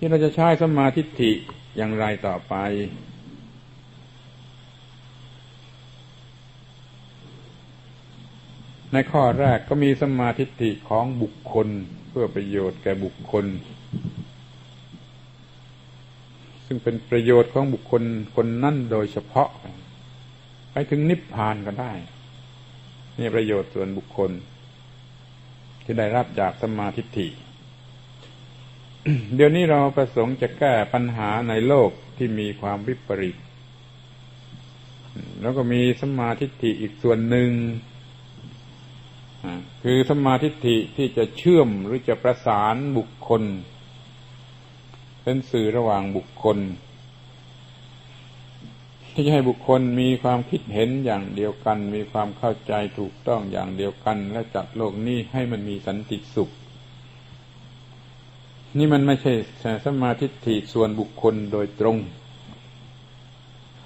ที่เราจะใช้สมาธิิอย่างไรต่อไป ในข้อแรกก็มีสมาธิิของบุคคลเพื่อประโยชน์แก่บุคคล ซึ่งเป็นประโยชน์ของบุคคลคนนั่นโดยเฉพาะ ไปถึงนิพพานก็ได้นี่ประโยชน์ส่วนบุคคล ที่ได้รับจากสมาธิิ เดี๋ยวนี้เราประสงค์จะแก้ปัญหาในโลกที่มีความวิปริต แล้วก็มีสมาธิฐิอีกส่วนหนึ่งคือสมาธิฐิที่จะเชื่อมหรือจะประสานบุคคล เป็นสื่อระหว่างบุคคล ที่จะให้บุคคลมีความคิดเห็นอย่างเดียวกัน มีความเข้าใจถูกต้องอย่างเดียวกัน และจัดโลกนี้ให้มันมีสันติสุข นี่มันไม่ใช่สมาธิฐิส่วนบุคคลโดยตรง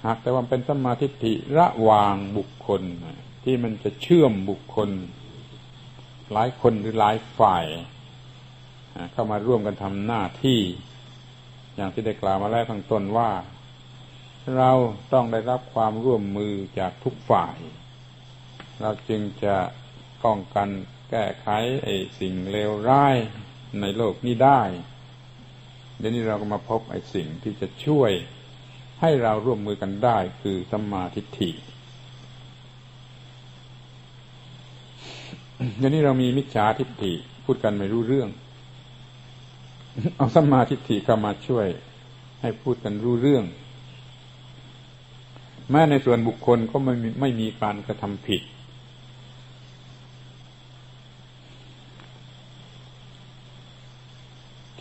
หากแต่ว่าเป็นสมาธิฐิระหว่างบุคคล ที่มันจะเชื่อมบุคคล หลายคนหรือหลายฝ่าย เข้ามาร่วมกันทำหน้าที่ อย่างที่ได้กล่าวมาแล้วข้างต้นว่า เราต้องได้รับความร่วมมือจากทุกฝ่าย เราจึงจะป้องกันแก้ไขไอ้สิ่งเลวร้าย ในโลกนี้ได้ เดี๋ยวนี้เราก็มาพบไอ้สิ่งที่จะช่วยให้เราร่วมมือกันได้คือสัมมาทิฏฐิเดี๋ยวนี้เรามีมิจฉาทิฏฐิพูดกันไม่รู้เรื่อง เอาสัมมาทิฏฐิเข้ามาช่วย ให้พูดกันรู้เรื่อง แม้ในส่วนบุคคลก็ไม่มีไม่มีการกระทำผิด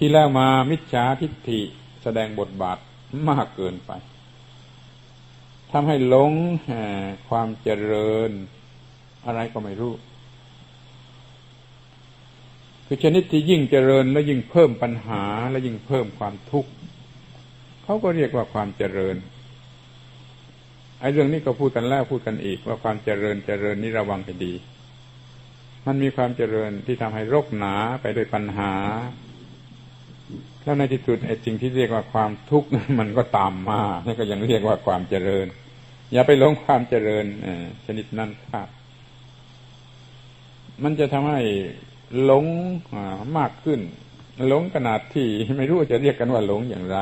ที่แล้วมามิจฉาทิฏฐิแสดงบทบาทมากเกินไปทำให้หลงความเจริญ อะไรก็ไม่รู้ คือชนิดที่ยิ่งเจริญแล้วยิ่งเพิ่มปัญหาและยิ่งเพิ่มความทุกข์เขาก็เรียกว่าความเจริญไอ้เรื่องนี้ก็พูดกันแล้วพูดกันอีกว่าความเจริญเจริญนี่ระวังให้ดี มันมีความเจริญที่ทำให้รกหนาไปด้วยปัญหา แล้วในที่สุดไอ้สิ่งที่เรียกว่าความทุกข์มันก็ตามมานี่ก็ยังเรียกว่าความเจริญ อย่าไปหลงความเจริญชนิดนั้นครับ มันจะทำให้หลงมากขึ้น หลงขนาดที่ไม่รู้จะเรียกกันว่าหลงอย่างไร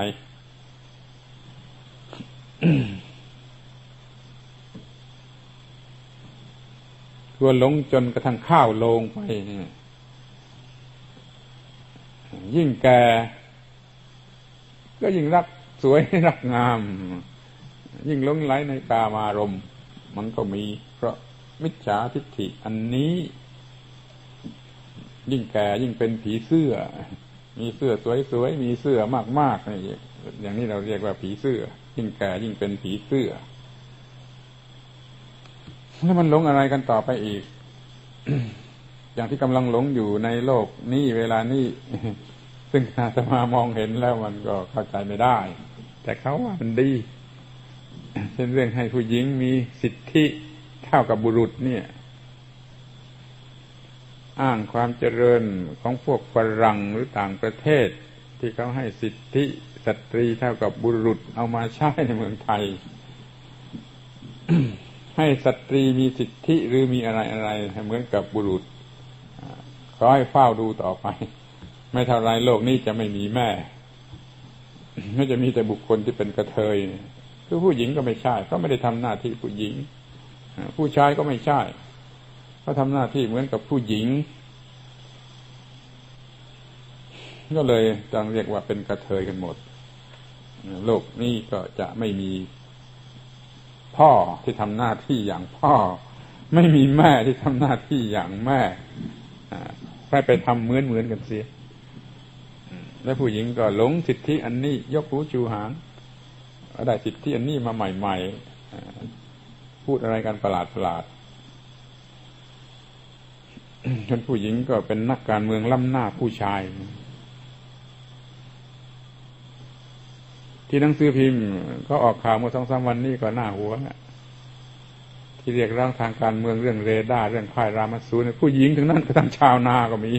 ตัวหลงจนกระทั่งข้าวลงไปยิ่งแก่ ก็ยิ่งรักสวยรักงาม ยิ่งหลงไหลในกามารมมันก็มี เพราะมิจฉาทิฏฐิอันนี้ ยิ่งแก่ยิ่งเป็นผีเสื้อ มีเสื้อสวยๆมีเสื้อมากๆอย่างนี้เราเรียกว่าผีเสื้อ ยิ่งแก่ยิ่งเป็นผีเสื้อแล้วมันหลงอะไรกันต่อไปอีก อย่างที่กำลังหลงอยู่ในโลกนี้เวลานี้ ซึ่งอาตมามองเห็นแล้วมันก็เข้าใจไม่ได้ แต่เขาว่ามันดีเช่นเรื่องให้ผู้หญิงมีสิทธิเท่ากับบุรุษเนี่ย อ้างความเจริญของพวกฝรั่งหรือต่างประเทศ ที่เขาให้สิทธิสตรีเท่ากับบุรุษเอามาใช้ในเมืองไทย ให้สตรีมีสิทธิหรือมีอะไรอะไรเหมือนกับบุรุษขอให้เฝ้าดูต่อไป ไม่เท่าไรโลกนี้จะไม่มีแม่ไม่จะมีแต่บุคคลที่เป็นกระเทยคือผู้หญิงก็ไม่ใช่เขาไม่ได้ทำหน้าที่ผู้หญิง ผู้ชายก็ไม่ใช่เขาทำหน้าที่เหมือนกับผู้หญิง ก็เลยต้องเรียกว่าเป็นกระเทยกันหมด โลกนี้ก็จะไม่มีพ่อที่ทำหน้าที่อย่างพ่อ ไม่มีแม่ที่ทำหน้าที่อย่างแม่ไปไปทำเหมือนเหมือนกันเสีย และผู้หญิงก็หลงสิทธิอันนี้ ยกหูจูหางได้สิทธิอันนี้มาใหม่ ๆ พูดอะไรกันประหลาดประหลาดจนผู้หญิงก็เป็นนักการเมืองล้ำหน้าผู้ชาย ที่หนังสือพิมพ์เขาออกข่าวเมื่อสองสามวันนี้ก็หน้าหัวที่เรียกร้องทางการเมืองเรื่องเรดาร์เรื่องค่ายรามาสูนผู้หญิงถึงนั้นก็ทั้งชาวนาก็มี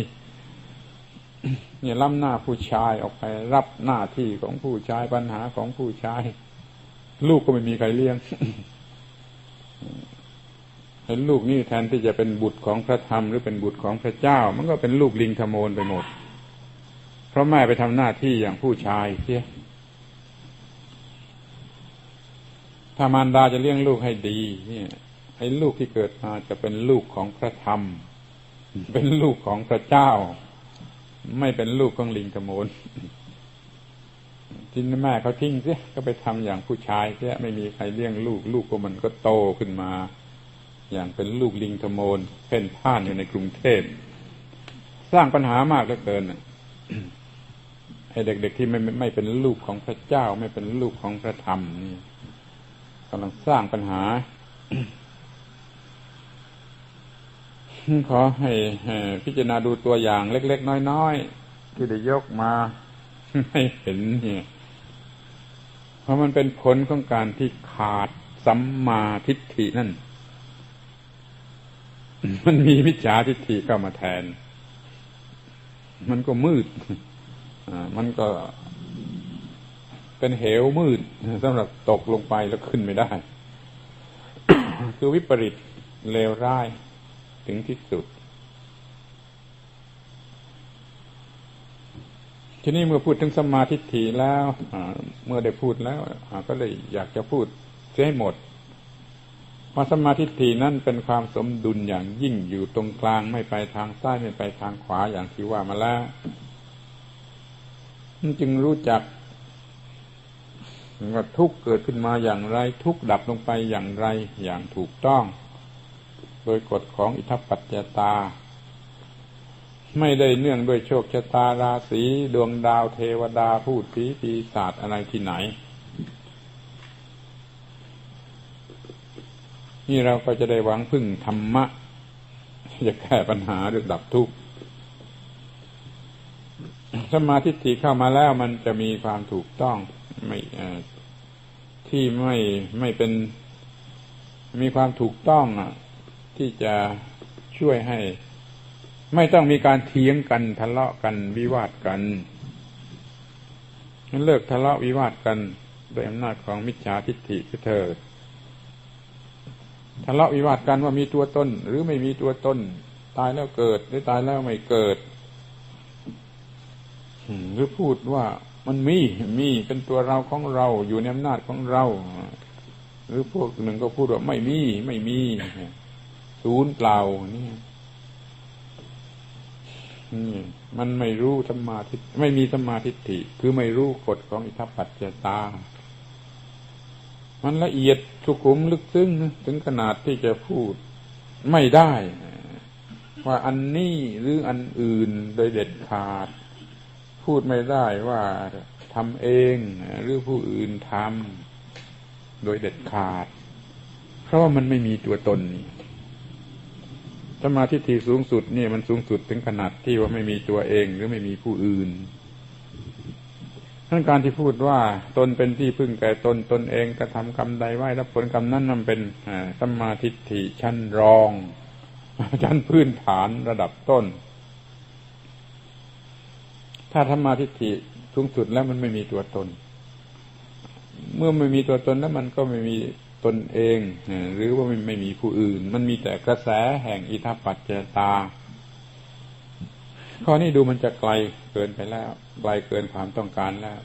เนี่ยล้ำหน้าผู้ชายออกไป รับหน้าที่ของผู้ชายปัญหาของผู้ชาย ลูกก็ไม่มีใครเลี้ยงเห็นลูกนี่แทนที่จะเป็นบุตรของพระธรรมหรือเป็นบุตรของพระเจ้า มันก็เป็นลูกลิงขโมนไปหมด เพราะแม่ไปทำหน้าที่อย่างผู้ชายเสียถ้ามารดาจะเลี้ยงลูกให้ดี เนี่ยไอ้ลูกที่เกิดมาจะเป็นลูกของพระธรรม เป็นลูกของพระเจ้า ไม่เป็นลูกของลิงขโมนที่แม่เขาทิ้งเสียก็ไปทำอย่างผู้ชายเสียไม่มีใครเลี้ยงลูก ลูกก็มันก็โตขึ้นมา อย่างเป็นลูกลิงขโมนเพ่นพ่านอยู่ในกรุงเทพสร้างปัญหามากเหลือเกินให้เด็ก ๆ ที่ไม่ไม่เป็นลูกของพระเจ้า ไม่เป็นลูกของพระธรรมนี่กำลังสร้างปัญหา ขอให้พิจารณาดูตัวอย่างเล็ก ๆ น้อยๆที่ได้ยกมาให้เห็นเนี่ยเพราะมันเป็นผลของการที่ขาดสัมมาทิฏฐินั่น มันมีมิจฉาทิฏฐิเข้ามาแทน มันก็มืดมันก็เป็นเหวมืดสำหรับตกลงไปแล้วขึ้นไม่ได้ คือวิปริตเลวร้าย ถึงที่สุด ทีนี้เมื่อพูดถึงสมาธิฐิแล้วเมื่อได้พูดแล้วก็เลยอยากจะพูดเสียให้หมดว่าสมาธิฐินั่นเป็นความสมดุลอย่างยิ่งอยู่ตรงกลางไม่ไปทางซ้ายไม่ไปทางขวาอย่างที่ว่ามาแล้วจึงรู้จักว่าทุกเกิดขึ้นมาอย่างไร ทุกดับลงไปอย่างไรอย่างถูกต้อง โดยกฎของอิทัปปัจจตา ไม่ได้เนื่องด้วยโชคชะตาราศีดวงดาวเทวดาพูดผีปีศาจอะไรที่ไหน นี่เราก็จะได้หวังพึ่งธรรมะจะแก้ปัญหาเรื่อดับทุกข์สมาธิที่เข้ามาแล้วมันจะมีความถูกต้องไม่ที่ไม่ไม่เป็นมีความถูกต้องอะ ที่จะช่วยให้ ไม่ต้องมีการเถียงกันทะเลาะกันวิวาทกันนั้นเลิกทะเลาะวิวาทกันโดยอำนาจของมิจฉาทิฏฐิเถิดทะเลาะวิวาทกันว่ามีตัวตนหรือไม่มีตัวตนตายแล้วเกิด หรือตายแล้วไม่เกิดหรือพูดว่ามันมีมีเป็นตัวเราของเราอยู่ในอำนาจของเรา หรือพวกหนึ่งก็พูดว่าไม่มีไม่มี ศูนย์เปล่านี่นี่มันไม่รู้ธรรมาทิไม่มีธรรมาทิฏฐิ คือไม่รู้กฎของอิทัปปัจจตา มันละเอียดสุขุมลึกซึ้งถึงขนาดที่จะพูดไม่ได้ ว่าอันนี้หรืออันอื่นโดยเด็ดขาด พูดไม่ได้ว่าทำเองหรือผู้อื่นทำโดยเด็ดขาด เพราะว่ามันไม่มีตัวตนนี่ สมาธิที่สูงสุดนี่มันสูงสุดถึงขนาดที่ว่าไม่มีตัวเองหรือไม่มีผู้อื่นทั้นการที่พูดว่าตนเป็นที่พึ่งแก่ตนตนเองกระทำกรรมใดไว้แล้วผลกรรมนั้นมันเป็นสมาธิที่ชั้นรอง ชั้นพื้นฐานระดับต้น ถ้าธรรมาทิฏฐิสูงสุดแล้วมันไม่มีตัวตน เมื่อไม่มีตัวตนแล้วมันก็ไม่มี ตนเอง หรือว่าไม่มีผู้อื่น มันมีแต่กระแสแห่งอิทัปปัจเจตา ข้อนี้ดูมันจะไกลเกินไปแล้ว ไกลเกินความต้องการแล้ว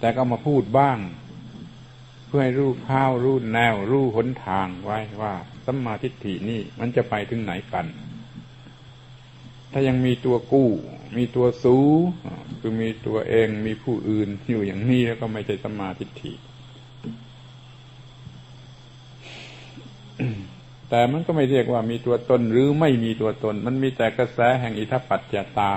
แต่ก็มาพูดบ้าง เพื่อให้รู้ข้าวรู้แนว รู้หนทางไว้ว่าสัมมาทิฏฐินี่มันจะไปถึงไหนกัน ถ้ายังมีตัวกู้ มีตัวสูคือมีตัวเองมีผู้อื่นอยู่อย่างนี้แล้วก็ไม่ใช่สัมมาธิฏฐิ แต่มันก็ไม่เรียกว่ามีตัวตนหรือไม่มีตัวตน มันมีแต่กระแสแห่งอิทัปปัจจตา